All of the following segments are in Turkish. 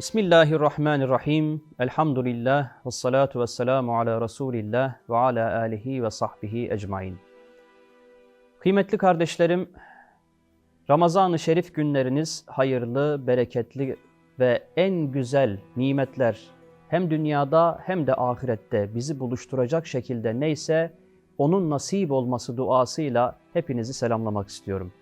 Bismillahirrahmanirrahim. Elhamdülillah ve salatu ve selamu ala Resulillah ve ala alihi ve sahbihi ecmain. Kıymetli kardeşlerim, Ramazan-ı Şerif günleriniz hayırlı, bereketli ve en güzel nimetler hem dünyada hem de ahirette bizi buluşturacak şekilde neyse onun nasip olması duasıyla hepinizi selamlamak istiyorum.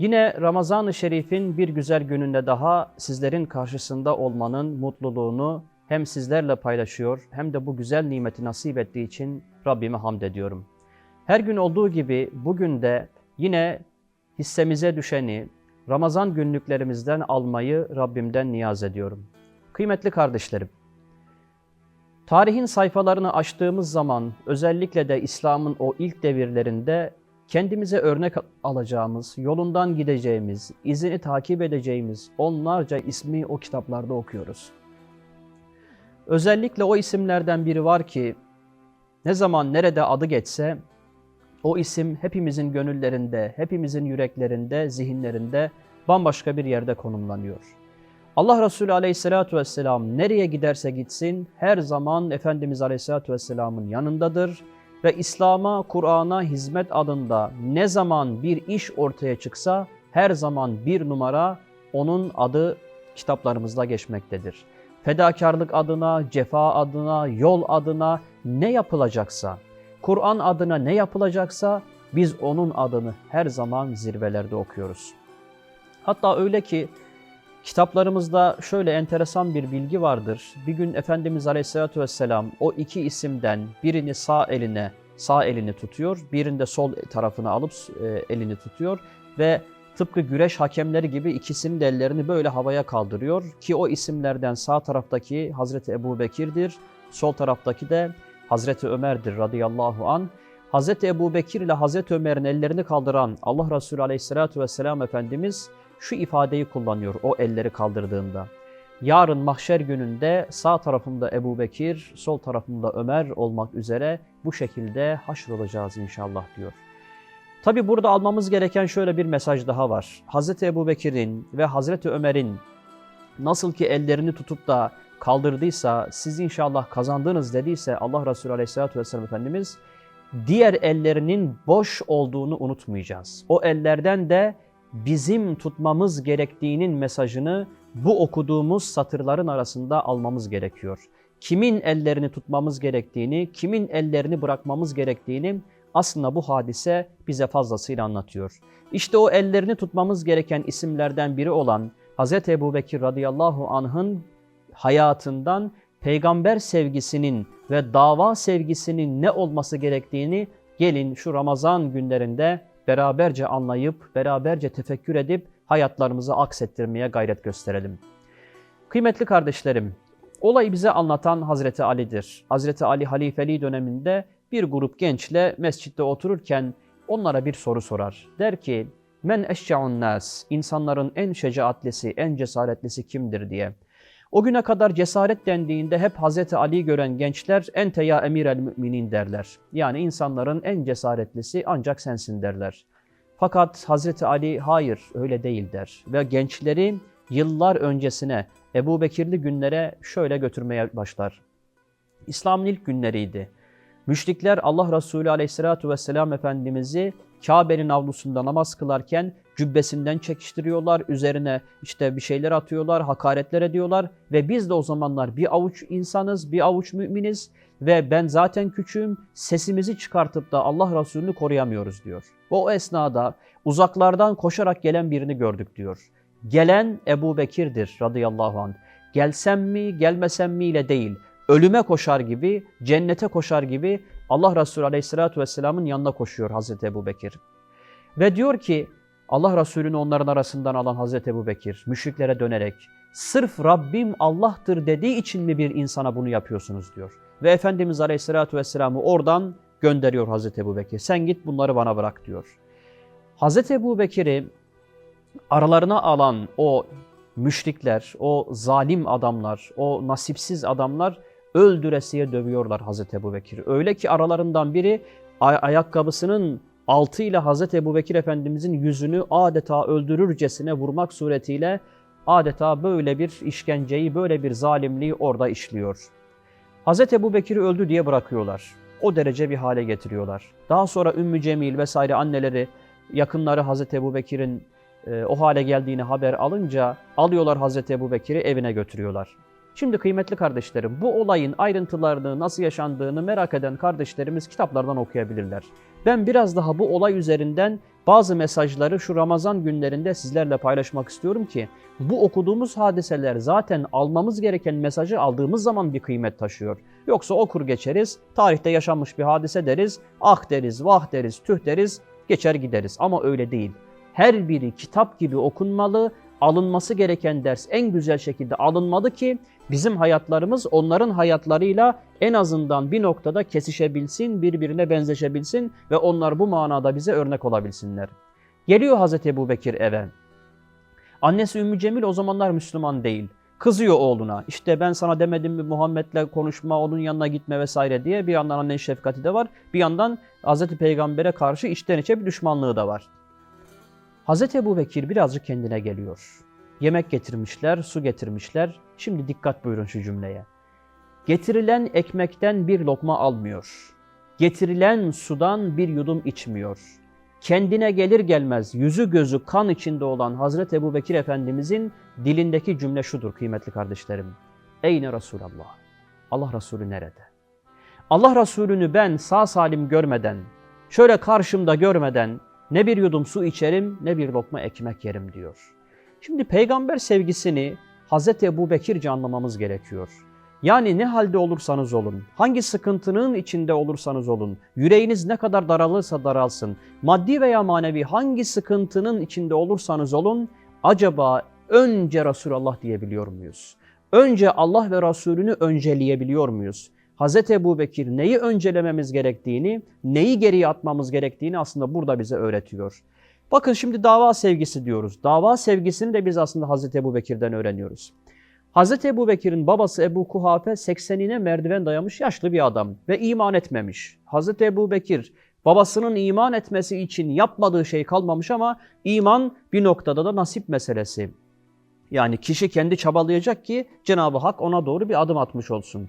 Yine Ramazan-ı Şerif'in bir güzel gününde daha sizlerin karşısında olmanın mutluluğunu hem sizlerle paylaşıyor hem de bu güzel nimeti nasip ettiği için Rabbime hamd ediyorum. Her gün olduğu gibi bugün de yine hissemize düşeni Ramazan günlüklerimizden almayı Rabbimden niyaz ediyorum. Kıymetli kardeşlerim, tarihin sayfalarını açtığımız zaman özellikle de İslam'ın o ilk devirlerinde kendimize örnek alacağımız, yolundan gideceğimiz, izini takip edeceğimiz onlarca ismi o kitaplarda okuyoruz. Özellikle o isimlerden biri var ki ne zaman nerede adı geçse o isim hepimizin gönüllerinde, hepimizin yüreklerinde, zihinlerinde bambaşka bir yerde konumlanıyor. Allah Resulü Aleyhisselatü vesselam nereye giderse gitsin her zaman Efendimiz Aleyhisselatü vesselamın yanındadır ve İslam'a, Kur'an'a hizmet adında ne zaman bir iş ortaya çıksa her zaman bir numara onun adı kitaplarımızda geçmektedir. Fedakarlık adına, cefa adına, yol adına ne yapılacaksa, Kur'an adına ne yapılacaksa biz onun adını her zaman zirvelerde okuyoruz. Hatta öyle ki kitaplarımızda şöyle enteresan bir bilgi vardır. Bir gün Efendimiz Aleyhisselatü Vesselam o iki isimden birini sağ eline sağ elini tutuyor, birinde sol tarafını alıp e, elini tutuyor ve tıpkı güreş hakemleri gibi ikisinin de ellerini böyle havaya kaldırıyor ki o isimlerden sağ taraftaki Hazreti Ebu Bekir'dir, sol taraftaki de Hazreti Ömer'dir radıyallahu an. Hazreti Ebu Bekir ile Hazreti Ömer'in ellerini kaldıran Allah Resulü aleyhissalatu vesselam Efendimiz şu ifadeyi kullanıyor o elleri kaldırdığında. Yarın mahşer gününde sağ tarafımda Ebu Bekir, sol tarafımda Ömer olmak üzere bu şekilde haşrolacağız inşallah diyor. Tabi burada almamız gereken şöyle bir mesaj daha var. Hazreti Ebu Bekir'in ve Hazreti Ömer'in nasıl ki ellerini tutup da kaldırdıysa, siz inşallah kazandınız dediyse Allah Resulü Aleyhisselatü Vesselam Efendimiz, diğer ellerinin boş olduğunu unutmayacağız. O ellerden de bizim tutmamız gerektiğinin mesajını bu okuduğumuz satırların arasında almamız gerekiyor. Kimin ellerini tutmamız gerektiğini, kimin ellerini bırakmamız gerektiğini aslında bu hadise bize fazlasıyla anlatıyor. İşte o ellerini tutmamız gereken isimlerden biri olan Hz. Ebu Bekir radıyallahu anh'ın hayatından peygamber sevgisinin ve dava sevgisinin ne olması gerektiğini gelin şu Ramazan günlerinde beraberce anlayıp, beraberce tefekkür edip hayatlarımızı aksettirmeye gayret gösterelim. Kıymetli kardeşlerim, olayı bize anlatan Hazreti Ali'dir. Hazreti Ali halifeliği döneminde bir grup gençle mescitte otururken onlara bir soru sorar. Der ki, Men eşşa'un nas, insanların en şecaatlisi, en cesaretlisi kimdir diye. O güne kadar cesaret dendiğinde hep Hazreti Ali gören gençler ente ya emir el müminin derler. Yani insanların en cesaretlisi ancak sensin derler. Fakat Hazreti Ali hayır öyle değil der ve gençleri yıllar öncesine Ebu Bekirli günlere şöyle götürmeye başlar. İslam'ın ilk günleriydi. Müşrikler Allah Resulü Aleyhisselatü Vesselam Efendimiz'i Kabe'nin avlusunda namaz kılarken cübbesinden çekiştiriyorlar, üzerine işte bir şeyler atıyorlar, hakaretler ediyorlar ve biz de o zamanlar bir avuç insanız, bir avuç müminiz ve ben zaten küçüğüm, sesimizi çıkartıp da Allah Resulü'nü koruyamıyoruz diyor. O esnada uzaklardan koşarak gelen birini gördük diyor. Gelen Ebu Bekir'dir radıyallahu anh. Gelsem mi, gelmesem mi ile değil, ölüme koşar gibi, cennete koşar gibi Allah Resulü Aleyhisselatü Vesselam'ın yanına koşuyor Hazreti Ebu Bekir. Ve diyor ki Allah Resulü'nü onların arasından alan Hazreti Ebu Bekir müşriklere dönerek sırf Rabbim Allah'tır dediği için mi bir insana bunu yapıyorsunuz diyor. Ve Efendimiz Aleyhisselatü Vesselam'ı oradan gönderiyor Hazreti Ebu Bekir. Sen git bunları bana bırak diyor. Hazreti Ebu Bekir'i aralarına alan o müşrikler, o zalim adamlar, o nasipsiz adamlar öldüresiye dövüyorlar Hazreti Ebu Bekir. Öyle ki aralarından biri ay ayakkabısının altıyla Hazreti Ebu Bekir Efendimizin yüzünü adeta öldürürcesine vurmak suretiyle adeta böyle bir işkenceyi, böyle bir zalimliği orada işliyor. Hz. Ebu Bekir'i öldü diye bırakıyorlar. O derece bir hale getiriyorlar. Daha sonra Ümmü Cemil vesaire anneleri, yakınları Hz. Ebu Bekir'in e, o hale geldiğini haber alınca alıyorlar Hz. Ebu Bekir'i evine götürüyorlar. Şimdi kıymetli kardeşlerim bu olayın ayrıntılarını nasıl yaşandığını merak eden kardeşlerimiz kitaplardan okuyabilirler. Ben biraz daha bu olay üzerinden bazı mesajları şu Ramazan günlerinde sizlerle paylaşmak istiyorum ki bu okuduğumuz hadiseler zaten almamız gereken mesajı aldığımız zaman bir kıymet taşıyor. Yoksa okur geçeriz, tarihte yaşanmış bir hadise deriz, ah deriz, vah deriz, tüh deriz, geçer gideriz. Ama öyle değil. Her biri kitap gibi okunmalı, alınması gereken ders en güzel şekilde alınmalı ki bizim hayatlarımız onların hayatlarıyla en azından bir noktada kesişebilsin, birbirine benzeşebilsin ve onlar bu manada bize örnek olabilsinler. Geliyor Hazreti Ebu Bekir eve. Annesi Ümmü Cemil o zamanlar Müslüman değil. Kızıyor oğluna. İşte ben sana demedim mi Muhammed'le konuşma, onun yanına gitme vesaire diye. Bir yandan annenin şefkati de var. Bir yandan Hazreti Peygamber'e karşı içten içe bir düşmanlığı da var. Hazreti Ebu Bekir birazcık kendine geliyor. Yemek getirmişler, su getirmişler. Şimdi dikkat buyurun şu cümleye. Getirilen ekmekten bir lokma almıyor. Getirilen sudan bir yudum içmiyor. Kendine gelir gelmez yüzü gözü kan içinde olan Hazreti Ebu Bekir Efendimizin dilindeki cümle şudur kıymetli kardeşlerim. Eyne Resulallah? Allah Resulü nerede? Allah Resulü'nü ben sağ salim görmeden, şöyle karşımda görmeden ne bir yudum su içerim ne bir lokma ekmek yerim diyor. Şimdi peygamber sevgisini Hz. Ebu Bekirce anlamamız gerekiyor. Yani ne halde olursanız olun, hangi sıkıntının içinde olursanız olun, yüreğiniz ne kadar daralırsa daralsın, maddi veya manevi hangi sıkıntının içinde olursanız olun, acaba önce Resulullah diyebiliyor muyuz? Önce Allah ve Resulünü önceleyebiliyor muyuz? Hz. Ebu Bekir neyi öncelememiz gerektiğini, neyi geriye atmamız gerektiğini aslında burada bize öğretiyor. Bakın şimdi dava sevgisi diyoruz. Dava sevgisini de biz aslında Hz. Ebu Bekir'den öğreniyoruz. Hz. Ebu Bekir'in babası Ebu Kuhafe 80'ine merdiven dayamış yaşlı bir adam ve iman etmemiş. Hz. Ebu Bekir babasının iman etmesi için yapmadığı şey kalmamış ama iman bir noktada da nasip meselesi. Yani kişi kendi çabalayacak ki Cenab-ı Hak ona doğru bir adım atmış olsun.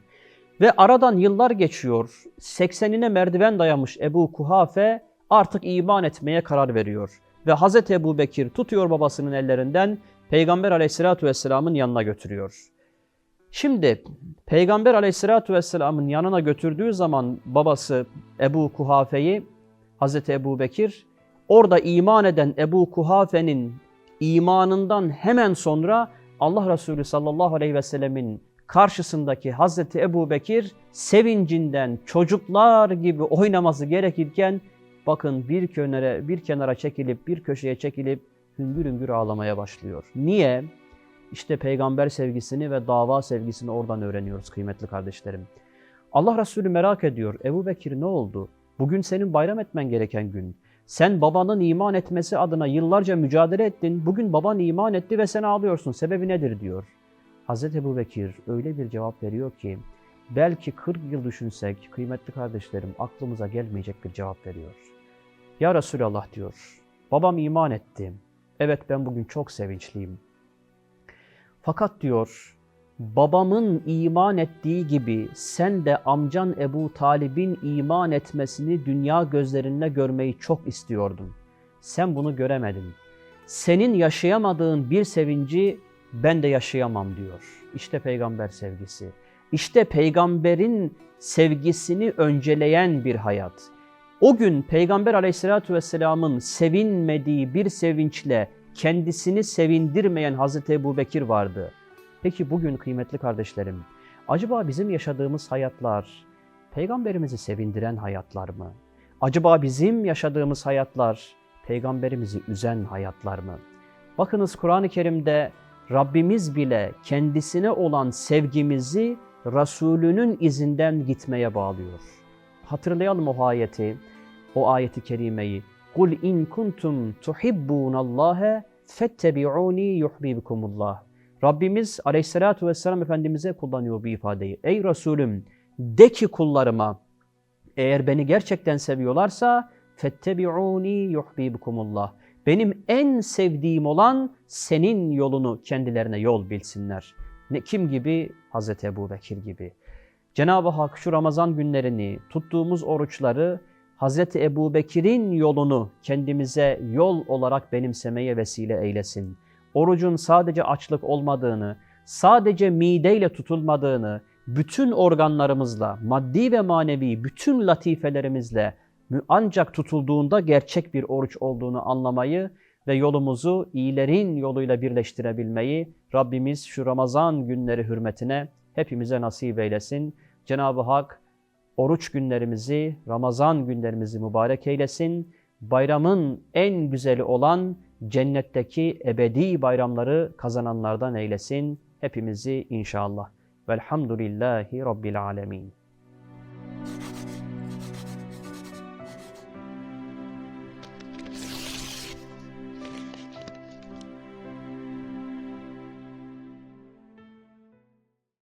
Ve aradan yıllar geçiyor. 80'ine merdiven dayamış Ebu Kuhafe artık iman etmeye karar veriyor. Ve Hz. Ebu Bekir tutuyor babasının ellerinden Peygamber aleyhissalatü vesselamın yanına götürüyor. Şimdi Peygamber aleyhissalatü vesselamın yanına götürdüğü zaman babası Ebu Kuhafe'yi Hz. Ebu Bekir orada iman eden Ebu Kuhafe'nin imanından hemen sonra Allah Resulü sallallahu aleyhi ve sellemin karşısındaki Hazreti Ebu Bekir sevincinden çocuklar gibi oynaması gerekirken bakın bir kenara, bir kenara çekilip bir köşeye çekilip hüngür hüngür ağlamaya başlıyor. Niye? İşte peygamber sevgisini ve dava sevgisini oradan öğreniyoruz kıymetli kardeşlerim. Allah Resulü merak ediyor. Ebu Bekir ne oldu? Bugün senin bayram etmen gereken gün. Sen babanın iman etmesi adına yıllarca mücadele ettin. Bugün baban iman etti ve sen ağlıyorsun. Sebebi nedir diyor. Hz. Ebu Bekir öyle bir cevap veriyor ki belki 40 yıl düşünsek kıymetli kardeşlerim aklımıza gelmeyecek bir cevap veriyor. Ya Resulallah diyor. Babam iman etti. Evet ben bugün çok sevinçliyim. Fakat diyor babamın iman ettiği gibi sen de amcan Ebu Talib'in iman etmesini dünya gözlerinle görmeyi çok istiyordun. Sen bunu göremedin. Senin yaşayamadığın bir sevinci ben de yaşayamam diyor. İşte peygamber sevgisi. İşte peygamberin sevgisini önceleyen bir hayat. O gün Peygamber aleyhissalatü vesselamın sevinmediği bir sevinçle kendisini sevindirmeyen Hazreti Ebu Bekir vardı. Peki bugün kıymetli kardeşlerim, acaba bizim yaşadığımız hayatlar peygamberimizi sevindiren hayatlar mı? Acaba bizim yaşadığımız hayatlar peygamberimizi üzen hayatlar mı? Bakınız Kur'an-ı Kerim'de Rabbimiz bile kendisine olan sevgimizi Resulünün izinden gitmeye bağlıyor. Hatırlayalım o ayeti, o ayeti kerimeyi. Kul in kuntum tuhibbunallaha fettebi'uni yuhibbukumullah. Rabbimiz Aleyhisselatü vesselam Efendimiz'e kullanıyor bu ifadeyi. Ey Resulüm de ki kullarıma eğer beni gerçekten seviyorlarsa fettebi'uni yuhibbukumullah. benim en sevdiğim olan senin yolunu kendilerine yol bilsinler. Ne kim gibi? Hazreti Ebu Bekir gibi. Cenab-ı Hak şu Ramazan günlerini, tuttuğumuz oruçları Hazreti Ebu Bekir'in yolunu kendimize yol olarak benimsemeye vesile eylesin. Orucun sadece açlık olmadığını, sadece mideyle tutulmadığını, bütün organlarımızla, maddi ve manevi bütün latifelerimizle ancak tutulduğunda gerçek bir oruç olduğunu anlamayı ve yolumuzu iyilerin yoluyla birleştirebilmeyi Rabbimiz şu Ramazan günleri hürmetine hepimize nasip eylesin. Cenab-ı Hak oruç günlerimizi, Ramazan günlerimizi mübarek eylesin. Bayramın en güzeli olan cennetteki ebedi bayramları kazananlardan eylesin. Hepimizi inşallah. Velhamdülillahi Rabbil Alemin.